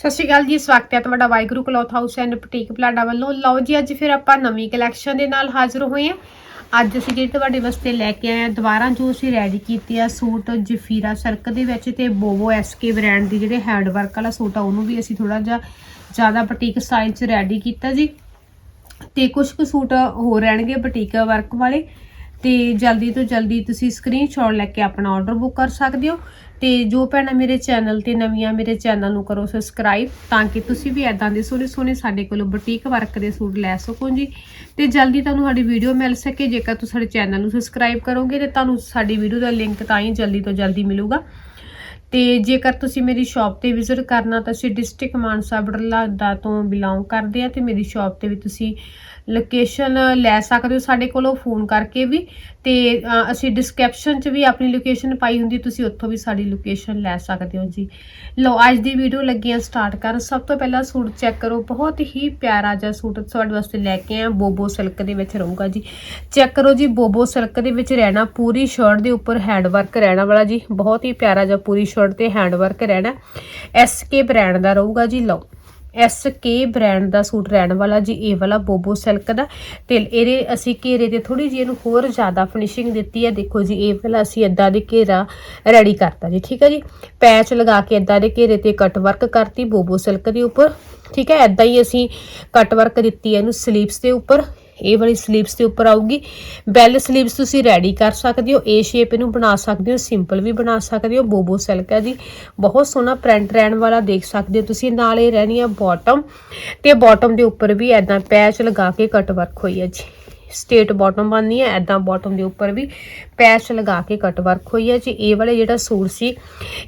ਸਤਿ ਸ਼੍ਰੀ ਅਕਾਲ ਜੀ, ਸਵਾਗਤ ਹੈ ਤੁਹਾਡਾ Waheguru cloth house and boutique Palada ਵੱਲੋਂ। ਲਓ ਜੀ, ਅੱਜ ਫਿਰ ਆਪਾਂ ਨਵੀਂ ਕਲੈਕਸ਼ਨ ਦੇ ਨਾਲ ਹਾਜ਼ਰ ਹੋਏ ਹਾਂ। ਅੱਜ ਅਸੀਂ ਜਿਹੜੀ ਤੁਹਾਡੇ ਵਾਸਤੇ ਲੈ ਕੇ ਆਏ ਹਾਂ, ਦੁਬਾਰਾ ਜੋ ਅਸੀਂ ਰੈਡੀ ਕੀਤੇ ਆ ਸੂਟ ਜਫੀਰਾ ਸਰਕ ਦੇ ਵਿੱਚ ਤੇ ਬੋਵੋ ਐਸਕੇ ਬ੍ਰਾਂਡ ਦੀ ਜਿਹੜੇ ਹੈਂਡ ਵਰਕ ਵਾਲਾ ਸੂਟ ਆ, ਉਹਨੂੰ ਵੀ ਅਸੀਂ ਥੋੜਾ ਜਿਹਾ ਜ਼ਿਆਦਾ ਬੁਟੀਕ ਸਟਾਈਲ 'ਚ ਰੈਡੀ ਕੀਤਾ ਜੀ। ਤੇ ਕੁਝ ਕੁ ਸੂਟ ਹੋਰ ਰਹਿਣਗੇ ਬੁਟੀਕ ਵਰਕ ਵਾਲੇ। ਤੇ ਜਲਦੀ ਤੋਂ ਜਲਦੀ ਤੁਸੀਂ ਸਕਰੀਨਸ਼ਾਟ ਲੈ ਕੇ ਆਪਣਾ ਆਰਡਰ ਬੁੱਕ ਕਰ ਸਕਦੇ ਹੋ। ਤੇ ਜੋ ਭੈਣਾਂ ਮੇਰੇ ਚੈਨਲ ਤੇ ਨਵੀਆਂ ਮੇਰੇ ਚੈਨਲ ਨੂੰ ਕਰੋ ਸਬਸਕ੍ਰਾਈਬ ਤਾਂ ਕਿ ਤੁਸੀਂ ਵੀ ਐਦਾਂ ਦੇ ਸੋਹਣੇ ਸੋਹਣੇ ਸਾਡੇ ਕੋਲੋਂ ਬੁਟੀਕ ਵਰਕ ਦੇ ਸੂਟ ਲੈ ਸਕੋ ਜੀ। ਤੇ ਜਲਦੀ ਤੁਹਾਨੂੰ ਸਾਡੀ ਵੀਡੀਓ ਮਿਲ ਸਕੇ ਜੇਕਰ ਤੁਸੀਂ ਸਾਡੇ ਚੈਨਲ ਨੂੰ ਸਬਸਕ੍ਰਾਈਬ ਕਰੋਗੇ ਤੇ ਤੁਹਾਨੂੰ ਸਾਡੀ ਵੀਡੀਓ ਦਾ ਲਿੰਕ ਤਾਂ ਹੀ ਜਲਦੀ ਤੋਂ ਜਲਦੀ ਮਿਲੂਗਾ। ਤੇ ਜੇਕਰ ਤੁਸੀਂ ਮੇਰੀ ਸ਼ਾਪ ਤੇ ਵਿਜ਼ਿਟ ਕਰਨਾ, ਤਾਂ ਅਸੀਂ ਡਿਸਟ੍ਰਿਕਟ ਮਾਨਸਾ ਬੜਲਾ ਤੋਂ ਬਿਲੋਂਗ ਕਰਦੇ ਆ ਤੇ ਮੇਰੀ ਸ਼ਾਪ ਤੇ ਵੀ ਤੁਸੀਂ ਲੋਕੇਸ਼ਨ ਲੈ ਸਕਦੇ ਹੋ। ਸਾਡੇ ਕੋਲੋਂ ਫੋਨ ਕਰਕੇ ਵੀ ਤੇ ਅਸੀਂ ਡਿਸਕ੍ਰਿਪਸ਼ਨ 'ਚ ਵੀ ਆਪਣੀ ਲੋਕੇਸ਼ਨ ਪਾਈ ਹੁੰਦੀ, ਤੁਸੀਂ ਉੱਥੋਂ ਵੀ ਸਾਡੀ ਲੋਕੇਸ਼ਨ ਲੈ ਸਕਦੇ ਹੋ ਜੀ। ਲਓ, ਅੱਜ ਦੀ ਵੀਡੀਓ ਲੱਗੀ ਆ ਸਟਾਰਟ ਕਰਨ। ਸਭ ਤੋਂ ਪਹਿਲਾਂ ਸੂਟ ਚੈੱਕ ਕਰੋ। ਬਹੁਤ ਹੀ ਪਿਆਰਾ ਜਿਹਾ ਸੂਟ ਤੁਹਾਡੇ ਵਾਸਤੇ ਲੈ ਕੇ ਆ ਬੋਬੋ ਸਿਲਕ ਦੇ ਵਿੱਚ ਰਹੂਗਾ ਜੀ। ਚੈੱਕ ਕਰੋ ਜੀ, ਬੋਬੋ ਸਿਲਕ ਦੇ ਵਿੱਚ ਰਹਿਣਾ, ਪੂਰੀ ਸ਼ਰਟ ਦੇ ਉੱਪਰ ਹੈਂਡ ਵਰਕ ਰਹਿਣਾ ਵਾਲਾ ਜੀ। ਬਹੁਤ ਹੀ ਪਿਆਰਾ ਜਿਹਾ ਪੂਰੀ ਸ਼ਰਟ ਤੇ ਹੈਂਡ ਵਰਕ ਰਹਿਣਾ ਐਸਕੇ ਬ੍ਰਾਂਡ ਦਾ ਰਹੂਗਾ ਜੀ। ਲਓ। ਐਸਕੇ ਬ੍ਰਾਂਡ ਦਾ ਸੂਟ ਰਹਿਣ ਵਾਲਾ ਜੀ ਇਹ ਵਾਲਾ ਬੋਬੋ ਸਿਲਕ ਦਾ। ਤੇ ਇਹਦੇ ਅਸੀਂ ਘੇਰੇ ਤੇ ਥੋੜੀ ਜਿਹੀ ਇਹਨੂੰ ਹੋਰ ਜ਼ਿਆਦਾ ਫਿਨਿਸ਼ਿੰਗ ਦਿੱਤੀ ਹੈ। ਦੇਖੋ ਜੀ, ਇਹ ਵਾਲਾ ਅਸੀਂ ਇਦਾਂ ਦੇ ਘੇਰਾ ਰੈਡੀ ਕਰਤਾ ਜੀ, ਠੀਕ ਹੈ ਜੀ? ਪੈਚ ਲਗਾ ਕੇ ਇਦਾਂ ਦੇ ਘੇਰੇ ਤੇ ਕਟ ਵਰਕ ਕਰਤੀ ਬੋਬੋ ਸਿਲਕ ਦੇ ਉੱਪਰ, ਠੀਕ ਹੈ? ਇਦਾਂ ਹੀ ਅਸੀਂ ਕਟ ਵਰਕ ਦਿੱਤੀ ਹੈ ਇਹਨੂੰ ਸਲੀਵਸ ਦੇ ਉੱਪਰ। ਇਹ ਵਾਲੀ ਸਲੀਵਸ ਦੇ ਉੱਪਰ ਆਊਗੀ। ਬੈਲ ਸਲੀਵਸ ਤੁਸੀਂ ਰੈਡੀ ਕਰ ਸਕਦੇ ਹੋ ਏ ਸ਼ੇਪ ਇਹਨੂੰ ਬਣਾ ਸਕਦੇ ਹੋ ਸਿੰਪਲ ਵੀ ਬਣਾ ਸਕਦੇ ਹੋ, ਬੋਬੋ ਸਿਲਕ ਹੈ ਜੀ। ਬਹੁਤ ਸੋਹਣਾ ਪ੍ਰਿੰਟ ਰਹਿਣ ਵਾਲਾ ਦੇਖ ਸਕਦੇ ਹੋ ਤੁਸੀਂ, ਨਾਲ ਇਹ ਰਹਿਣੀ ਆ ਬਾਟਮ ਤੇ ਬਾਟਮ ਦੇ ਉੱਪਰ ਵੀ ਐਦਾਂ ਪੈਚ ਲਗਾ ਕੇ ਕੱਟ ਵਰਕ ਹੋਈ ਹੈ ਜੀ। ਸਟੇਟ ਬਾਟਮ ਬਣਨੀ ਹੈ ਐਦਾਂ ਬਾਟਮ ਦੇ ਉੱਪਰ ਵੀ ਪੈਚ ਲਗਾ ਕੇ ਕੱਟ ਵਰਕ ਹੋਈ ਹੈ ਜੀ। ਇਹ ਵਾਲੇ ਜਿਹੜਾ ਸੂਟ ਸੀ,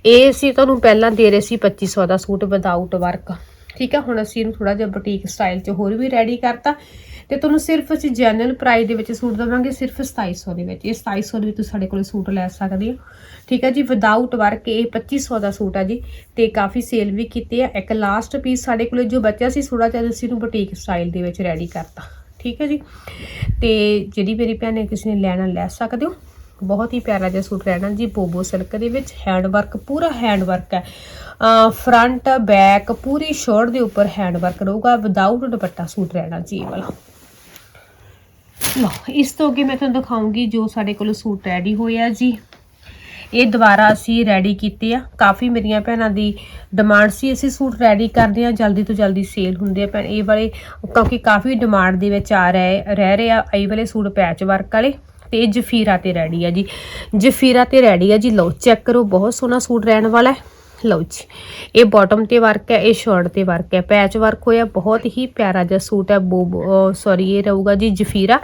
ਇਹ ਸੀ ਤੁਹਾਨੂੰ ਪਹਿਲਾਂ ਦੇ ਰਹੇ ਸੀ 2500 ਦਾ ਸੂਟ ਵਿਦਆਊਟ ਵਰਕ ਠੀਕ ਹੈ, ਹੁਣ ਅਸੀਂ ਇਹਨੂੰ ਥੋੜਾ ਜਿਹਾ ਬੁਟੀਕ ਸਟਾਈਲ 'ਚ ਹੋਰ ਵੀ ਰੈਡੀ ਕਰਤਾ। ਤੇ ਤੁਹਾਨੂੰ ਸਿਰਫ ਅਸੀਂ ਜੈਨੂਅਲ ਪ੍ਰਾਈਸ ਦੇ ਵਿੱਚ ਸੂਟ ਦਵਾਂਗੇ, ਸਿਰਫ 2700 ਦੇ ਵਿੱਚ। ਇਹ 2700 ਦੇ ਵਿੱਚ ਤੁਸੀਂ ਸਾਡੇ ਕੋਲ ਸੂਟ ਲੈ ਸਕਦੇ ਹੋ। ਠੀਕ ਹੈ ਜੀ ਵਿਦਆਊਟ ਵਰਕ ਇਹ 2500 ਦਾ ਸੂਟ ਹੈ ਜੀ। ਤੇ ਕਾਫੀ ਸੇਲ ਵੀ ਕੀਤੀ ਹੈ ਇੱਕ ਲਾਸਟ ਪੀਸ ਸਾਡੇ ਕੋਲ ਜੋ ਬਚਿਆ ਸੀ ਸੂੜਾ ਜਿਹਾ ਅਸੀਂ ਇਹਨੂੰ ਬੁਟੀਕ ਸਟਾਈਲ ਦੇ ਵਿੱਚ ਰੈਡੀ ਕਰਤਾ। ਠੀਕ ਹੈ ਜੀ। ਤੇ ਜਿਹੜੀ ਮੇਰੀ ਭੈਣ ਨੇ ਕਿਸੇ ਨੇ ਲੈਣਾ, ਲੈ ਸਕਦੇ ਹੋ। ਬਹੁਤ ਹੀ ਪਿਆਰਾ ਜਿਹਾ ਸੂਟ ਰਹਿਣਾ ਜੀ, ਬੋਬੋ ਸਿਲਕ ਦੇ ਵਿੱਚ। ਹੈਂਡ ਵਰਕ ਪੂਰਾ ਹੈਂਡ ਵਰਕ ਹੈ ਫਰੰਟ ਬੈਕ ਪੂਰੀ ਸ਼ਰਟ ਦੇ ਉੱਪਰ ਹੈਂਡ ਵਰਕ ਰਹੂਗਾ। ਵਿਦਆਊਟ ਦੁਪੱਟਾ ਸੂਟ ਰਹਿਣਾ ਜੀ ਇਹ ਵਾਲਾ। ਲਓ, ਇਸ ਤੋਂ ਅੱਗੇ ਮੈਂ ਤੁਹਾਨੂੰ ਦਿਖਾਉਂਗੀ ਜੋ ਸਾਡੇ ਕੋਲ ਸੂਟ ਰੈਡੀ ਹੋਇਆ ਜੀ। ਇਹ ਦੁਬਾਰਾ ਅਸੀਂ ਰੈਡੀ ਕੀਤੇ ਆ। ਕਾਫੀ ਮੇਰੀਆਂ ਭੈਣਾਂ ਦੀ ਡਿਮਾਂਡ ਸੀ, ਅਸੀਂ ਸੂਟ ਰੈਡੀ ਕਰਦੇ ਆ। ਜਲਦੀ ਤੋਂ ਜਲਦੀ ਸੇਲ ਹੁੰਦੇ ਆ ਭੈਣ, ਇਹ ਵਾਲੇ, ਕਿਉਂਕਿ ਕਾਫੀ ਡਿਮਾਂਡ ਦੇ ਵਿੱਚ ਆ ਰਹੇ, ਰਹਿ ਰਹੇ ਆ ਇਹ ਵਾਲੇ ਸੂਟ ਪੈਚ ਵਰਕ ਵਾਲੇ। ਤੇ ਇਹ ਜਫੀਰਾ ਤੇ ਰੈਡੀ ਆ ਜੀ। ਜਫੀਰਾ ਤੇ ਰੈਡੀ ਆ ਜੀ। ਲਓ ਚੈੱਕ ਕਰੋ, ਬਹੁਤ ਸੋਹਣਾ ਸੂਟ ਰਹਿਣ ਵਾਲਾ ਹੈ। ਲਓ ਜੀ। ਇਹ ਬਾਟਮ ਤੇ ਵਰਕ ਹੈ, ਇਹ ਸ਼ਰਟ ਤੇ ਵਰਕ ਹੈ। ਪੈਚ ਵਰਕ ਹੋਇਆ, ਬਹੁਤ ਹੀ ਪਿਆਰਾ ਜਿਹਾ ਸੂਟ ਹੈ, ਬੋ ਸੌਰੀ ਇਹ ਰਹੂਗਾ ਜੀ ਜਫੀਰਾ।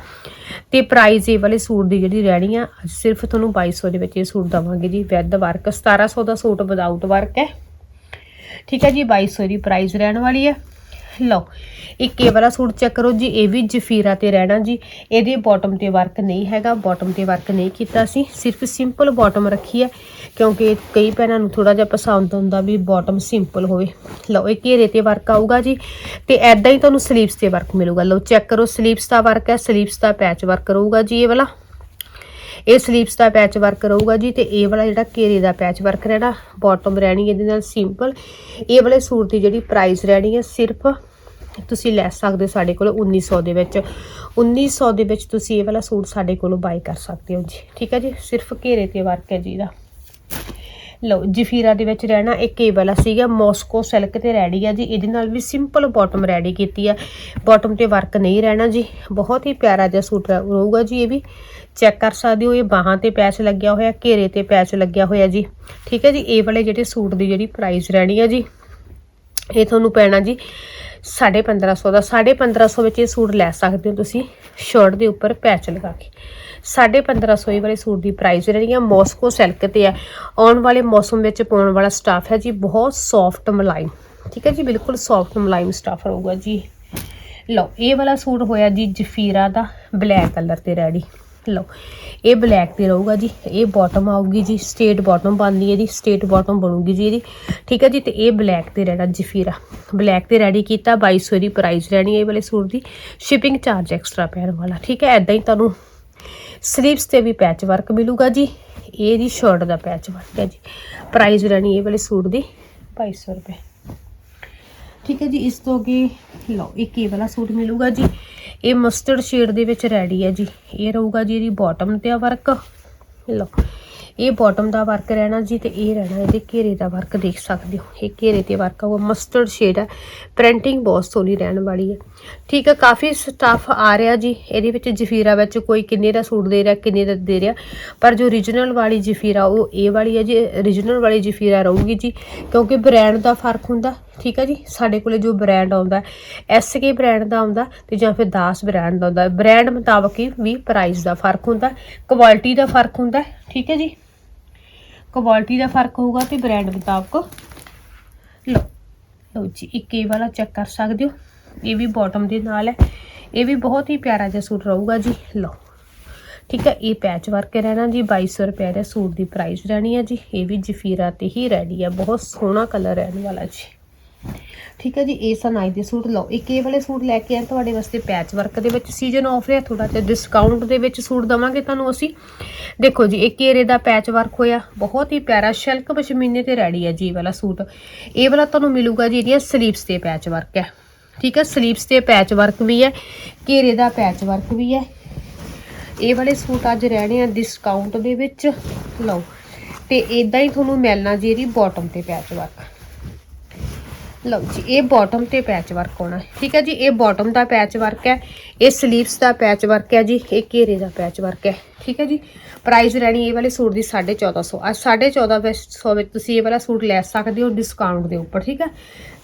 ਤੇ ਪ੍ਰਾਈਸ ਇਹ ਵਾਲੇ ਸੂਟ ਦੀ ਜਿਹੜੀ ਰਹਿਣੀ ਆ ਸਿਰਫ ਤੁਹਾਨੂੰ 2200 ਦੇ ਵਿੱਚ ਇਹ ਸੂਟ ਦਵਾਂਗੇ ਜੀ ਵਿਦ ਵਰਕ 1700 ਦਾ ਸੂਟ ਵਿਦਆਊਟ ਵਰਕ ਹੈ। ਠੀਕ ਹੈ ਜੀ 2200 ਦੀ ਪ੍ਰਾਈਸ ਰਹਿਣ ਵਾਲੀ ਹੈ। ਲਓ। ਇੱਕ ਇਹ ਵਾਲਾ ਸੂਟ ਚੈੱਕ ਕਰੋ ਜੀ, ਇਹ ਵੀ ਜਫੀਰਾ ਤੇ ਰਹਿਣਾ ਜੀ। ਇਹਦੇ ਬਾਟਮ ਤੇ ਵਰਕ ਨਹੀਂ ਹੈਗਾ ਬਾਟਮ ਤੇ ਵਰਕ ਨਹੀਂ ਕੀਤਾ ਸੀ। ਸਿਰਫ ਸਿੰਪਲ ਬਾਟਮ ਰੱਖੀ ਹੈ, ਕਿਉਂਕਿ ਕਈ ਭੈਣਾਂ ਨੂੰ ਥੋੜਾ ਜਿਹਾ ਪਸੰਦ ਹੁੰਦਾ ਵੀ ਬਾਟਮ ਸਿੰਪਲ ਹੋਵੇ। ਲਓ, ਇਹ ਘੇਰੇ ਤੇ ਵਰਕ ਆਊਗਾ ਜੀ, ਤੇ ਐਦਾਂ ਹੀ ਤੁਹਾਨੂੰ ਸਲੀਵਸ ਤੇ ਵਰਕ ਮਿਲੂਗਾ। ਲਓ ਚੈੱਕ ਕਰੋ ਸਲੀਵਸ ਦਾ ਵਰਕ ਹੈ ਸਲੀਵਸ ਦਾ ਪੈਚ ਵਰਕ ਰਹੂਗਾ ਜੀ ਇਹ ਵਾਲਾ। ਇਹ ਸਲੀਵਸ ਦਾ ਪੈਚ ਵਰਕ ਰਹੂਗਾ ਜੀ ਤੇ ਇਹ ਵਾਲਾ ਜਿਹੜਾ ਘੇਰੇ ਦਾ ਪੈਚ ਵਰਕ ਰਹਿਣਾ ਬਾਟਮ ਰਹਿਣੀ ਇਹਦੇ ਨਾਲ ਸਿੰਪਲ ਇਹ ਵਾਲੇ ਸੂਟ ਦੀ ਜਿਹੜੀ ਪ੍ਰਾਈਸ ਰਹਿਣੀ ਹੈ ਸਿਰਫ, ਤੁਸੀਂ ਲੈ ਸਕਦੇ ਹੋ ਸਾਡੇ ਕੋਲ 1900 ਦੇ ਵਿੱਚ। 1900 ਦੇ ਵਿੱਚ ਤੁਸੀਂ ਇਹ ਵਾਲਾ ਸੂਟ ਸਾਡੇ ਕੋਲੋਂ ਬਾਈ ਕਰ ਸਕਦੇ ਹੋ ਜੀ। ਠੀਕ ਹੈ ਜੀ? ਸਿਰਫ ਘੇਰੇ ਤੇ ਵਰਕ ਹੈ ਜੀ ਇਹਦਾ। ਲਓ, ਜਫੀਰਾ ਦੇ ਵਿੱਚ ਰਹਿਣਾ ਇੱਕ ਇਹ ਵਾਲਾ ਸੀਗਾ। ਮੋਸਕੋ ਸਿਲਕ ਤੇ ਰੈਡੀ ਆ ਜੀ। ਇਹਦੇ ਨਾਲ ਵੀ ਸਿੰਪਲ ਬਾਟਮ ਰੈਡੀ ਕੀਤੀ ਆ। ਬਾਟਮ ਤੇ ਵਰਕ ਨਹੀਂ ਰਹਿਣਾ ਜੀ। ਬਹੁਤ ਹੀ ਪਿਆਰਾ ਜਿਹਾ ਸੂਟ ਰਹੂ- ਰਹੂਗਾ ਜੀ ਇਹ ਵੀ। ਚੈੱਕ ਕਰ ਸਕਦੇ ਹੋ, ਇਹ ਬਾਹਾਂ ਤੇ ਪੈਚ ਲੱਗਿਆ ਹੋਇਆ, ਘੇਰੇ ਤੇ ਪੈਚ ਲੱਗਿਆ ਹੋਇਆ ਜੀ। ਠੀਕ ਹੈ ਜੀ, ਇਹ ਵਾਲੇ ਜਿਹੜੇ ਸੂਟ ਦੀ ਜਿਹੜੀ ਪ੍ਰਾਈਸ ਰਹਿਣੀ ਆ ਜੀ, ਇਹ ਤੁਹਾਨੂੰ ਪੈਣਾ ਜੀ 1550 ਦਾ। 1550 ਵਿੱਚ ਇਹ ਸੂਟ ਲੈ ਸਕਦੇ ਹੋ ਤੁਸੀਂ ਸ਼ਰਟ ਦੇ ਉੱਪਰ ਪੈਚ ਲਗਾ ਕੇ। 1550 ਇਹ ਵਾਲੇ ਸੂਟ ਦੀ ਪ੍ਰਾਈਸ ਰਹੀ ਹੈ ਮੋਸਕੋ ਸਿਲਕ ਤੇ ਹੈ। ਆਉਣ ਵਾਲੇ ਮੌਸਮ ਵਿੱਚ ਪਾਉਣ ਵਾਲਾ ਸਟਾਫ ਹੈ ਜੀ, ਬਹੁਤ ਸੌਫਟ ਮਲਾਈਮ ਠੀਕ ਹੈ ਜੀ, ਬਿਲਕੁਲ ਸੌਫਟ ਮਲਾਈਮ ਸਟਾਫ ਰਹੂਗਾ ਜੀ। ਲਓ, ਇਹ ਵਾਲਾ ਸੂਟ ਹੋਇਆ ਜੀ ਜਫੀਰਾ ਦਾ ਬਲੈਕ ਕਲਰ ਤੇ ਰੈਡੀ ਲਓ, ਇਹ ਬਲੈਕ ਤੇ ਰਹੂਗਾ ਜੀ। ਇਹ ਬਾਟਮ ਆਊਗੀ ਜੀ ਸਟੇਟ ਬਾਟਮ ਬਣਦੀ ਹੈ ਜੀ ਸਟੇਟ ਬਾਟਮ ਬਣੂਗੀ ਜੀ ਇਹਦੀ। ਠੀਕ ਹੈ ਜੀ, ਤੇ ਇਹ ਬਲੈਕ ਤੇ ਰਹਿਣਾ ਜਫੀਰਾ। ਬਲੈਕ ਤੇ ਰੈਡੀ ਕੀਤਾ 2200 ਦੀ ਪ੍ਰਾਈਸ ਰਹਿਣੀ ਹੈ ਇਹ ਵਾਲੇ ਸੂਟ ਦੀ। ਸ਼ਿਪਿੰਗ ਚਾਰਜ ਐਕਸਟਰਾ ਪੈਣ ਵਾਲਾ। ਠੀਕ ਹੈ ਐਦਾਂ ਹੀ ਤੁਹਾਨੂੰ ਸਲੀਵਸ ਤੇ ਵੀ ਪੈਚ ਵਰਕ ਮਿਲੂਗਾ ਜੀ। ਇਹਦੀ ਸ਼ਰਟ ਦਾ ਪੈਚ ਵਰਕ ਹੈ ਜੀ। ਪ੍ਰਾਈਸ ਰਹਿਣੀ ਇਹ ਵਾਲੇ ਸੂਟ ਦੀ 2200 ਰੁਪਏ। ਠੀਕ ਹੈ ਜੀ, ਇਸ ਤੋਂ ਅੱਗੇ ਲਓ, ਇੱਕ ਇਹ ਵਾਲਾ ਸੂਟ ਮਿਲੂਗਾ ਜੀ। ਇਹ ਮਸਟਰਡ ਸ਼ੇਡ ਦੇ ਵਿੱਚ ਰੈਡੀ ਹੈ ਜੀ। ਇਹ ਰਹੂਗਾ ਜੀ ਇਹਦੀ ਬਾਟਮ ਤੇ ਆ ਵਰਕ ਲਓ ਇਹ ਬਾਟਮ ਦਾ ਵਰਕ ਰਹਿਣਾ ਜੀ ਤੇ ਇਹ ਰਹਿਣਾ ਇਹਦੇ ਘੇਰੇ ਦਾ ਵਰਕ ਦੇਖ ਸਕਦੇ ਹੋ। ਇਹ ਘੇਰੇ ਤੇ ਵਰਕ ਆਊਗਾ ਮਸਟਰਡ ਸ਼ੇਡ ਹੈ ਪ੍ਰਿੰਟਿੰਗ ਬਹੁਤ ਸੋਹਣੀ ਰਹਿਣ ਵਾਲੀ ਹੈ ਠੀਕ ਹੈ ਕਾਫੀ ਸਟਾਫ ਆ ਰਿਹਾ ਜੀ। ਇਹਦੇ ਵਿੱਚ ਜਫੀਰਾ ਵਿੱਚ ਕੋਈ ਕਿੰਨੇ ਦਾ ਸੂਟ ਦੇ ਰਿਹਾ, ਕਿੰਨੇ ਦਾ ਦੇ ਰਿਹਾ। ਪਰ ਜੋ origignal ਵਾਲੀ ਜਫੀਰਾ, ਉਹ ਇਹ ਵਾਲੀ ਹੈ ਜੀ origignal ਵਾਲੀ ਜਫੀਰਾ ਰਹੂਗੀ ਜੀ, ਕਿਉਂਕਿ ਬ੍ਰਾਂਡ ਦਾ ਫ਼ਰਕ ਹੁੰਦਾ। ਠੀਕ ਹੈ ਜੀ, ਸਾਡੇ ਕੋਲੇ ਜੋ ਬ੍ਰਾਂਡ ਆਉਂਦਾ ਐਸਕੇ ਬ੍ਰਾਂਡ ਦਾ ਆਉਂਦਾ ਤੇ ਜਾਂ ਫਿਰ ਦਾਸ ਬ੍ਰਾਂਡ ਦਾ ਆਉਂਦਾ। ਬ੍ਰਾਂਡ ਮੁਤਾਬਕ ਹੀ ਵੀ ਪ੍ਰਾਈਸ ਦਾ ਫ਼ਰਕ ਹੁੰਦਾ ਕੁਆਲਿਟੀ ਦਾ ਫ਼ਰਕ ਹੁੰਦਾ। ਠੀਕ ਹੈ ਜੀ। ਕੁਆਲਿਟੀ ਦਾ ਫ਼ਰਕ ਹੋਊਗਾ ਤੇ ਬ੍ਰਾਂਡ ਮੁਤਾਬਕ। ਲਓ ਲਓ ਜੀ, ਇੱਕ ਇਹ ਵਾਲਾ ਚੈੱਕ ਕਰ ਸਕਦੇ ਹੋ। ਇਹ ਵੀ ਬਾਟਮ ਦੇ ਨਾਲ ਹੈ। ਇਹ ਵੀ ਬਹੁਤ ਹੀ ਪਿਆਰਾ ਜਿਹਾ ਸੂਟ ਰਹੂਗਾ ਜੀ। ਲਓ, ਠੀਕ ਹੈ, ਇਹ ਪੈਚ ਵਰਕ ਰਹਿਣਾ ਜੀ। 2200 ਰੁਪਏ ਦੇ ਸੂਟ ਦੀ ਪ੍ਰਾਈਸ ਰਹਿਣੀ ਹੈ ਜੀ। ਇਹ ਵੀ ਜਫੀਰਾ ਤੇ ਹੀ ਰੈਡੀ ਹੈ। ਬਹੁਤ ਸੋਹਣਾ ਕਲਰ ਰਹਿਣ ਵਾਲਾ ਜੀ। ਠੀਕ ਹੈ ਜੀ ਇਹ ਸਨਾਈ ਦੇ ਸੂਟ ਲਓ। ਇੱਕ ਇਹ ਵਾਲੇ ਸੂਟ ਲੈ ਕੇ ਆਏ, ਤੁਹਾਡੇ ਵਾਸਤੇ ਪੈਚ ਵਰਕ ਦੇ ਵਿੱਚ ਸੀਜ਼ਨ ਆਫ ਹੈ ਥੋੜਾ ਜਿਹਾ ਡਿਸਕਾਊਂਟ ਦੇ ਵਿੱਚ ਸੂਟ ਦਵਾਂਗੇ ਤੁਹਾਨੂੰ ਅਸੀਂ। ਦੇਖੋ ਜੀ ਇਹ ਘੇਰੇ ਦਾ ਪੈਚ ਵਰਕ ਹੋਇਆ, ਬਹੁਤ ਹੀ ਪਿਆਰਾ, ਸ਼ਿਲਕ ਪਸ਼ਮੀਨੇ ਤੇ ਰੈਡੀ ਹੈ ਜੀ ਇਹ ਵਾਲਾ ਸੂਟ। ਇਹ ਵਾਲਾ ਤੁਹਾਨੂੰ ਮਿਲੂਗਾ ਜੀ, ਇਹਦੀਆਂ ਸਲੀਵਸ ਤੇ ਪੈਚ ਵਰਕ ਹੈ। ਠੀਕ ਹੈ ਸਲੀਵਸ ਤੇ ਪੈਚ ਵਰਕ ਵੀ ਹੈ, ਘੇਰੇ ਦਾ ਪੈਚ ਵਰਕ ਵੀ ਹੈ। ਇਹ ਵਾਲੇ ਸੂਟ ਅੱਜ ਰਹਿਣੇ ਆ ਡਿਸਕਾਊਂਟ ਦੇ ਵਿੱਚ। ਲਓ, ਤੇ ਇਦਾਂ ਹੀ ਤੁਹਾਨੂੰ ਮਿਲਣਾ ਜੀ ਇਹਦੀ ਬਾਟਮ ਤੇ ਪੈਚ ਵਰਕ ਲਓ ਜੀ, ਇਹ ਬਾਟਮ ਤੇ ਪੈਚ ਵਰਕ ਆਉਣਾ ਠੀਕ ਹੈ ਜੀ, ਇਹ ਬਾਟਮ ਦਾ ਪੈਚ ਵਰਕ ਹੈ, ਇਹ ਸਲੀਵਸ ਦਾ ਪੈਚ ਵਰਕ ਹੈ ਜੀ, ਇਹ ਘੇਰੇ ਦਾ ਪੈਚ ਵਰਕ ਹੈ। ਠੀਕ ਹੈ ਜੀ ਪ੍ਰਾਈਸ ਰਹਿਣੀ ਇਹ ਵਾਲੇ ਸੂਟ ਦੀ 1450 ਅੱਜ 1450 ਵਿੱਚ ਤੁਸੀਂ ਇਹ ਵਾਲਾ ਸੂਟ ਲੈ ਸਕਦੇ ਹੋ ਡਿਸਕਾਊਂਟ ਦੇ ਉੱਪਰ, ਠੀਕ ਹੈ?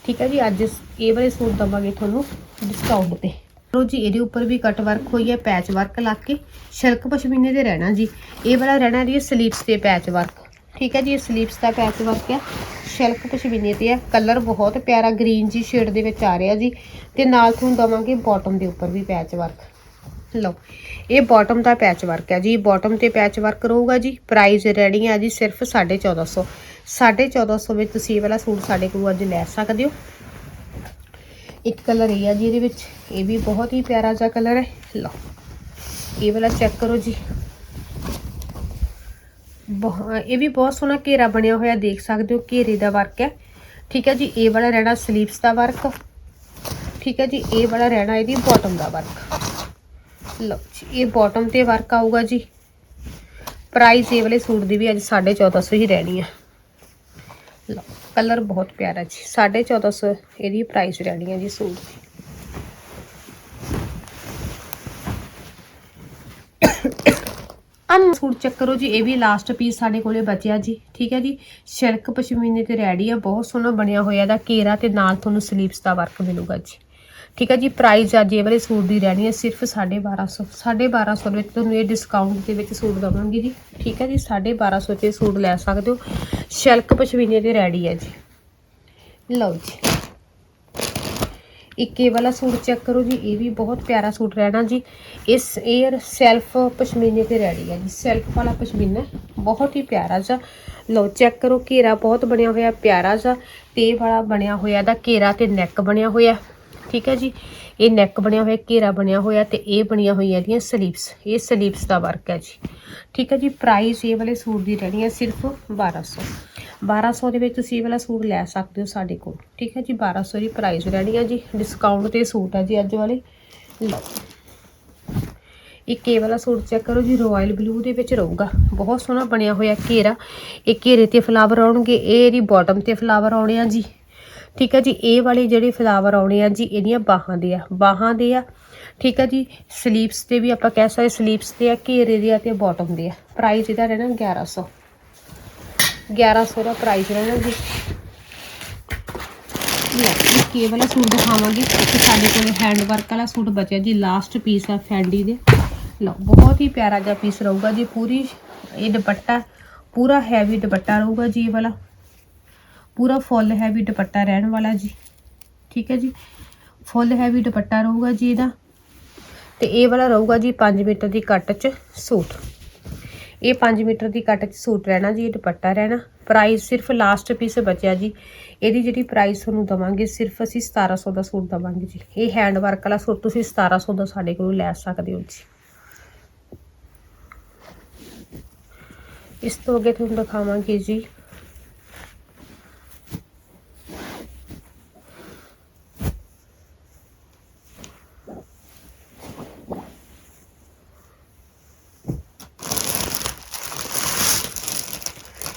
ਠੀਕ ਹੈ ਜੀ, ਅੱਜ ਇਹ ਵਾਲੇ ਸੂਟ ਦਵਾਂਗੇ ਤੁਹਾਨੂੰ ਡਿਸਕਾਊਂਟ ਤੇ। ਲੋ ਜੀ, ਇਹਦੇ ਉੱਪਰ ਵੀ ਕਟ ਵਰਕ ਹੋਈ ਹੈ ਪੈਚ ਵਰਕ ਲਾ ਕੇ। ਸ਼ਿਲਕ ਪਸ਼ਮੀਨੇ ਦੇ ਰਹਿਣਾ ਜੀ। ਇਹ ਵਾਲਾ ਰਹਿਣਾ ਜੀ ਸਲੀਵਸ ਤੇ ਪੈਚ ਵਰਕ ਠੀਕ ਹੈ ਜੀ, ਇਹ ਸਲੀਵਸ ਦਾ ਪੈਚ ਵਰਕ ਹੈ। ਸ਼ਿਲਕ ਪਸ਼ਮੀਨੇ ਤੇ ਹੈ ਕਲਰ ਬਹੁਤ ਪਿਆਰਾ ਗ੍ਰੀਨ ਜੀ ਸ਼ੇਡ ਦੇ ਵਿੱਚ ਆ ਰਿਹਾ ਜੀ। ਤੇ ਨਾਲ ਤੁਹਾਨੂੰ ਦਵਾਂਗੇ ਬਾਟਮ ਦੇ ਉੱਪਰ ਵੀ ਪੈਚ ਵਰਕ ਲਓ, ਇਹ ਬਾਟਮ ਦਾ ਪੈਚ ਵਰਕ ਹੈ ਜੀ। ਬਾਟਮ ਤੇ ਪੈਚ ਵਰਕ ਰਹੂਗਾ ਜੀ। ਪ੍ਰਾਈਸ ਰੈਡੀ ਹੈ ਜੀ ਸਿਰਫ 1450 1450 ਵਿੱਚ ਤੁਸੀਂ ਇਹ ਵਾਲਾ ਸੂਟ ਸਾਡੇ ਕੋਲ ਅੱਜ ਲੈ ਸਕਦੇ ਹੋ। ਇੱਕ ਕਲਰ ਇਹ ਆ ਜੀ ਇਹਦੇ ਵਿੱਚ। ਇਹ ਵੀ ਬਹੁਤ ਹੀ ਪਿਆਰਾ ਜਿਹਾ ਕਲਰ ਹੈ। ਲਓ, ਇਹ ਵਾਲਾ ਚੈੱਕ ਕਰੋ ਜੀ। ਇਹ ਵੀ ਬਹੁਤ ਸੋਹਣਾ ਘੇਰਾ ਬਣਿਆ ਹੋਇਆ, ਦੇਖ ਸਕਦੇ ਹੋ ਘੇਰੇ ਦਾ ਵਰਕ ਹੈ। ਠੀਕ ਹੈ ਜੀ, ਇਹ ਵਾਲਾ ਰਹਿਣਾ ਸਲੀਵਸ ਦਾ ਵਰਕ। ਠੀਕ ਹੈ ਜੀ, ਇਹ ਵਾਲਾ ਰਹਿਣਾ ਇਹਦੀ ਬਾਟਮ ਦਾ ਵਰਕ। ਲਓ ਜੀ, ਇਹ ਬਾਟਮ ਤੇ ਵਰਕ ਆਊਗਾ ਜੀ। ਪ੍ਰਾਈਸ ਇਹ ਵਾਲੇ ਸੂਟ ਦੀ ਵੀ ਅੱਜ 1450 ਹੀ ਰਹਿਣੀ ਹੈ। ਲਓ ਕਲਰ ਬਹੁਤ ਪਿਆਰਾ ਜੀ 1450 ਇਹਦੀ ਪ੍ਰਾਈਸ ਰਹਿਣੀ ਹੈ ਜੀ ਸੂਟ ਦੀ। ਅਨ ਸੂਟ ਚੈੱਕ ਕਰੋ ਜੀ, ਇਹ ਵੀ ਲਾਸਟ ਪੀਸ ਸਾਡੇ ਕੋਲੇ ਬਚਿਆ ਜੀ, ਠੀਕ ਹੈ ਜੀ? ਸ਼ਿਲਕ ਪਸ਼ਮੀਨੇ ਤੇ ਰੈਡੀ ਆ, ਬਹੁਤ ਸੋਹਣਾ ਬਣਿਆ ਹੋਇਆ ਦਾ ਘੇਰਾ ਤੇ ਨਾਲ ਤੁਹਾਨੂੰ ਸਲੀਵਸ ਦਾ ਵਰਕ ਮਿਲੂਗਾ ਜੀ। ਠੀਕ ਹੈ ਜੀ ਪ੍ਰਾਈਸ ਅੱਜ ਇਹ ਵਾਲੇ ਸੂਟ ਦੀ ਰਹਿਣੀ ਹੈ ਸਿਰਫ 1250 1250 ਦੇ ਵਿੱਚ ਤੁਹਾਨੂੰ ਇਹ ਡਿਸਕਾਊਂਟ ਦੇ ਵਿੱਚ ਸੂਟ ਦਵਾਂਗੀ ਜੀ। ਠੀਕ ਹੈ ਜੀ 1250 ਤੇ ਸੂਟ ਲੈ ਸਕਦੇ ਹੋ। ਸ਼ਿਲਕ ਪਸ਼ਮੀਨੇ ਤੇ ਰੈਡੀ ਹੈ ਜੀ। ਲਓ ਜੀ। ਇੱਕ ਇਹ ਵਾਲਾ ਸੂਟ ਚੈੱਕ ਕਰੋ ਜੀ, ਇਹ ਵੀ ਬਹੁਤ ਪਿਆਰਾ ਸੂਟ ਰਹਿਣਾ ਜੀ। ਇਸ 에ਅਰ ਸੈਲਫ ਪਸ਼ਮੀਨੇ ਤੇ ਰੈਡੀ ਹੈ ਜੀ। ਸੈਲਫ ਵਾਲਾ ਪਸ਼ਮੀਨਾ ਬਹੁਤ ਹੀ ਪਿਆਰਾ ਜਿਹਾ। ਲਓ ਚੈੱਕ ਕਰੋ, ਘੇਰਾ ਬਹੁਤ ਬਣਿਆ ਹੋਇਆ, ਪਿਆਰਾ ਜਿਹਾ। ਤੇ ਇਹ ਵਾਲਾ ਬਣਿਆ ਹੋਇਆ ਦਾ ਘੇਰਾ ਤੇ ਨੈਕ ਬਣਿਆ ਹੋਇਆ। ਠੀਕ ਹੈ ਜੀ? ਇਹ ਨੈਕ ਬਣਿਆ ਹੋਇਆ, ਘੇਰਾ ਬਣਿਆ ਹੋਇਆ ਤੇ ਇਹ ਬਣੀਆਂ ਹੋਈਆਂ ਇਹਦੀਆਂ ਸਲੀਵਸ ਇਹ ਸਲੀਵਸ ਦਾ ਵਰਕ ਹੈ ਜੀ। ਠੀਕ ਹੈ ਜੀ? ਪ੍ਰਾਈਸ ਇਹ ਵਾਲੇ ਸੂਟ ਦੀ ਰਹਿਣੀ ਹੈ ਸਿਰਫ 1200 1200 ਦੇ ਵਿੱਚ ਤੁਸੀਂ ਇਹ ਵਾਲਾ ਸੂਟ ਲੈ ਸਕਦੇ ਹੋ ਸਾਡੇ ਕੋਲ। ਠੀਕ ਹੈ ਜੀ 1200 ਦੀ ਪ੍ਰਾਈਸ ਰਹਿਣੀ ਆ ਜੀ। ਡਿਸਕਾਊਂਟ ਤੇ ਸੂਟ ਆ ਜੀ ਅੱਜ ਵਾਲੇ। ਲਓ ਇੱਕ ਇਹ ਵਾਲਾ ਸੂਟ ਚੈੱਕ ਕਰੋ ਜੀ ਰਾਇਲ ਬਲੂ ਦੇ ਵਿੱਚ ਰਹੂਗਾ। ਬਹੁਤ ਸੋਹਣਾ ਬਣਿਆ ਹੋਇਆ ਘੇਰਾ। ਇਹ ਘੇਰੇ ਤੇ ਫਲਾਵਰ ਆਉਣਗੇ। ਇਹ ਇਹਦੀ ਬਾਟਮ ਤੇ ਫਲਾਵਰ ਆਉਣੇ ਆ ਜੀ। ਠੀਕ ਹੈ ਜੀ, ਇਹ ਵਾਲੇ ਜਿਹੜੇ ਫਲਾਵਰ ਆਉਣੇ ਆ ਜੀ, ਇਹਦੀਆਂ ਬਾਹਾਂ ਦੇ ਆ। ਬਾਹਾਂ ਦੇ ਆ, ਠੀਕ ਹੈ ਜੀ ਸਲੀਵਸ ਤੇ ਵੀ ਆਪਾਂ ਕਹਿ ਸਕਦੇ ਸਲੀਵਸ ਤੇ ਆ, ਘੇਰੇ ਦੇ ਆ ਤੇ ਬਾਟਮ ਦੇ ਆ। ਪ੍ਰਾਈਸ ਇਹਦਾ ਰਹਿਣਾ 1100 1100 ਦਾ ਪ੍ਰਾਈਸ ਰਹਿਣਾ ਜੀ ਲਓ ਇਹ ਕੇ ਵਾਲਾ ਸੂਟ ਦਿਖਾਵਾਂਗੇ। ਤੇ ਸਾਡੇ ਕੋਲ ਹੈਂਡ ਵਰਕ ਵਾਲਾ ਸੂਟ ਬਚਿਆ ਜੀ ਲਾਸਟ ਪੀਸ ਆ ਫੈਂਡੀ ਦੇ। ਲਓ, ਬਹੁਤ ਹੀ ਪਿਆਰਾ ਜਿਹਾ ਪੀਸ ਰਹੂਗਾ ਜੀ, ਪੂਰੀ ਇਹ ਦੁਪੱਟਾ, ਪੂਰਾ ਹੈਵੀ ਦੁਪੱਟਾ ਰਹੂਗਾ ਜੀ ਇਹ ਵਾਲਾ। ਪੂਰਾ ਫੁੱਲ ਹੈਵੀ ਦੁਪੱਟਾ ਰਹਿਣ ਵਾਲਾ ਜੀ। ਠੀਕ ਹੈ ਜੀ? ਫੁੱਲ ਹੈਵੀ ਦੁਪੱਟਾ ਰਹੂਗਾ ਜੀ ਇਹਦਾ। ਤੇ ਇਹ ਵਾਲਾ ਰਹੂਗਾ ਜੀ 5 ਮੀਟਰ ਦੀ ਕੱਟ 'ਚ ਸੂਟ। ਇਹ 5 ਮੀਟਰ ਦੀ ਕੱਟ 'ਚ ਸੂਟ ਰਹਿਣਾ ਜੀ, ਇਹ ਦੁਪੱਟਾ ਰਹਿਣਾ। ਪ੍ਰਾਈਸ ਸਿਰਫ ਲਾਸਟ ਪੀਸ ਬਚਿਆ ਜੀ। ਇਹਦੀ ਜਿਹੜੀ ਪ੍ਰਾਈਸ ਤੁਹਾਨੂੰ ਦਵਾਂਗੇ, ਸਿਰਫ ਅਸੀਂ 1700 ਦਾ ਸੂਟ ਦਵਾਂਗੇ ਜੀ। ਇਹ ਹੈਂਡ ਵਰਕ ਵਾਲਾ ਸੂਟ ਤੁਸੀਂ 1700 ਦਾ ਸਾਡੇ ਕੋਲੋਂ ਲੈ ਸਕਦੇ ਹੋ ਜੀ। ਇਸ ਤੋਂ ਅੱਗੇ ਤੁਹਾਨੂੰ ਦਿਖਾਵਾਂਗੇ ਜੀ।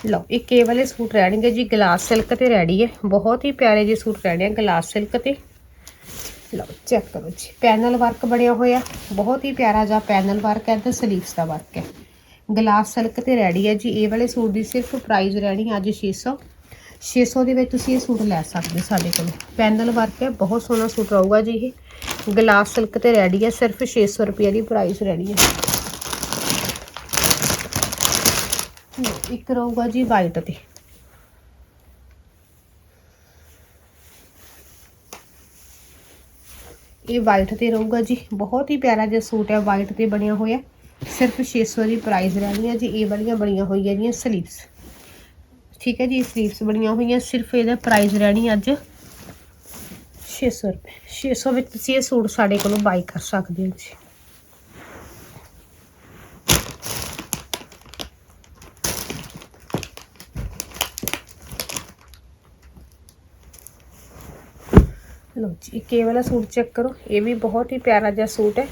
ਲਓ ਇੱਕ ਇਹ ਵਾਲੇ ਸੂਟ ਰਹਿਣਗੇ ਜੀ, ਗਲਾਸ ਸਿਲਕ ਤੇ ਰੈਡੀ ਹੈ। ਬਹੁਤ ਹੀ ਪਿਆਰੇ ਜਿਹੇ ਸੂਟ ਰਹਿਣੇ ਆ, ਗਲਾਸ ਸਿਲਕ ਤੇ। ਲਓ, ਚੈੱਕ ਕਰੋ ਜੀ, ਪੈਨਲ ਵਰਕ ਬਣਿਆ ਹੋਇਆ, ਬਹੁਤ ਹੀ ਪਿਆਰਾ ਜਿਹਾ ਪੈਨਲ ਵਰਕ ਹੈ ਤੇ ਸਲੀਵਸ ਦਾ ਵਰਕ ਹੈ। ਗਲਾਸ ਸਿਲਕ ਤੇ ਰੈਡੀ ਹੈ ਜੀ, ਇਹ ਵਾਲੇ ਸੂਟ ਦੀ ਸਿਰਫ ਪ੍ਰਾਈਸ ਰਹਿਣੀ ਅੱਜ 600 600 ਦੇ ਵਿੱਚ ਤੁਸੀਂ ਇਹ ਸੂਟ ਲੈ ਸਕਦੇ ਹੋ ਸਾਡੇ ਕੋਲ। ਪੈਨਲ ਵਰਕ ਹੈ, ਬਹੁਤ ਸੋਹਣਾ ਸੂਟ ਰਹੂਗਾ ਜੀ ਇਹ। ਗਲਾਸ ਸਿਲਕ ਤੇ ਰੈਡੀ ਹੈ, ਸਿਰਫ 600 ਰੁਪਏ ਦੀ ਪ੍ਰਾਈਸ ਰਹਿਣੀ ਹੈ। ਇੱਕ ਰਹੂਗਾ ਜੀ ਵਾਈਟ ਤੇ। ਇਹ ਵਾਈਟ ਤੇ ਰਹੂਗਾ ਜੀ। ਬਹੁਤ ਹੀ ਪਿਆਰਾ ਜਿਹਾ ਸੂਟ ਹੈ ਵਾਈਟ ਤੇ ਬਣਿਆ ਹੋਇਆ। ਸਿਰਫ 600 ਦੀ ਪ੍ਰਾਈਸ ਰਹਿਣੀ ਹੈ ਜੀ। ਇਹ ਵਾਲੀਆਂ ਬਣੀਆਂ ਹੋਈਆਂ ਜੀਆਂ ਸਲੀਵਸ ਠੀਕ ਹੈ ਜੀ ਸਲੀਵਸ ਬਣੀਆਂ ਹੋਈਆਂ। ਸਿਰਫ ਇਹਦਾ ਪ੍ਰਾਈਸ ਰਹਿਣੀ ਅੱਜ 600 ਰੁਪਏ। 600 ਵਿੱਚ ਤੁਸੀਂ ਇਹ ਸੂਟ ਸਾਡੇ ਕੋਲੋਂ ਬਾਈ ਕਰ ਸਕਦੇ ਹੋ ਜੀ। ਇੱਕ ਇਹ ਵਾਲਾ ਸੂਟ ਚੈੱਕ ਕਰੋ। ਇਹ ਵੀ ਬਹੁਤ ਹੀ ਪਿਆਰਾ ਜਿਹਾ ਸੂਟ ਹੈ।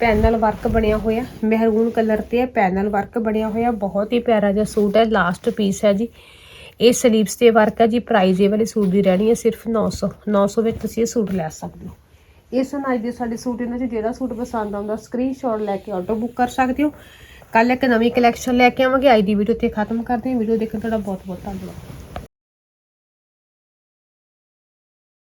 ਪੈਨਲ ਵਰਕ ਬਣਿਆ ਹੋਇਆ। ਮਹਿਰੂਨ ਕਲਰ ਤੇ ਹੈ। ਪੈਨਲ ਵਰਕ ਬਣਿਆ ਹੋਇਆ। ਬਹੁਤ ਹੀ ਪਿਆਰਾ ਜਿਹਾ ਸੂਟ ਹੈ। ਲਾਸਟ ਪੀਸ ਹੈ ਜੀ। ਇਹ ਸਲੀਵਸ ਤੇ ਵਰਕ ਹੈ ਜੀ। ਪ੍ਰਾਈਸ ਇਹ ਵਾਲੇ ਸੂਟ ਦੀ ਰਹਿਣੀ ਹੈ ਸਿਰਫ 900 900 ਵਿੱਚ ਤੁਸੀਂ ਇਹ ਸੂਟ ਲੈ ਸਕਦੇ ਹੋ। ਇਸ ਨਾਲ ਦੇ ਸਾਡੇ ਸੂਟ ਇਹਨਾਂ 'ਚ ਜਿਹੜਾ ਸੂਟ ਪਸੰਦ ਆਉਂਦਾ ਸਕਰੀਨਸ਼ਾਟ ਲੈ ਕੇ ਆਰਡਰ ਬੁੱਕ ਕਰ ਸਕਦੇ ਹੋ। ਕੱਲ ਇੱਕ ਨਵੀਂ ਕਲੈਕਸ਼ਨ ਲੈ ਕੇ ਆਵਾਂਗੇ। ਅੱਜ ਦੀ ਵੀਡੀਓ ਤੇ ਖਤਮ ਕਰਦੇ ਹਾਂ। ਵੀਡੀਓ ਦੇਖਣ ਤੁਹਾਡਾ ਬਹੁਤ ਬਹੁਤ ਧੰਨਵਾਦ।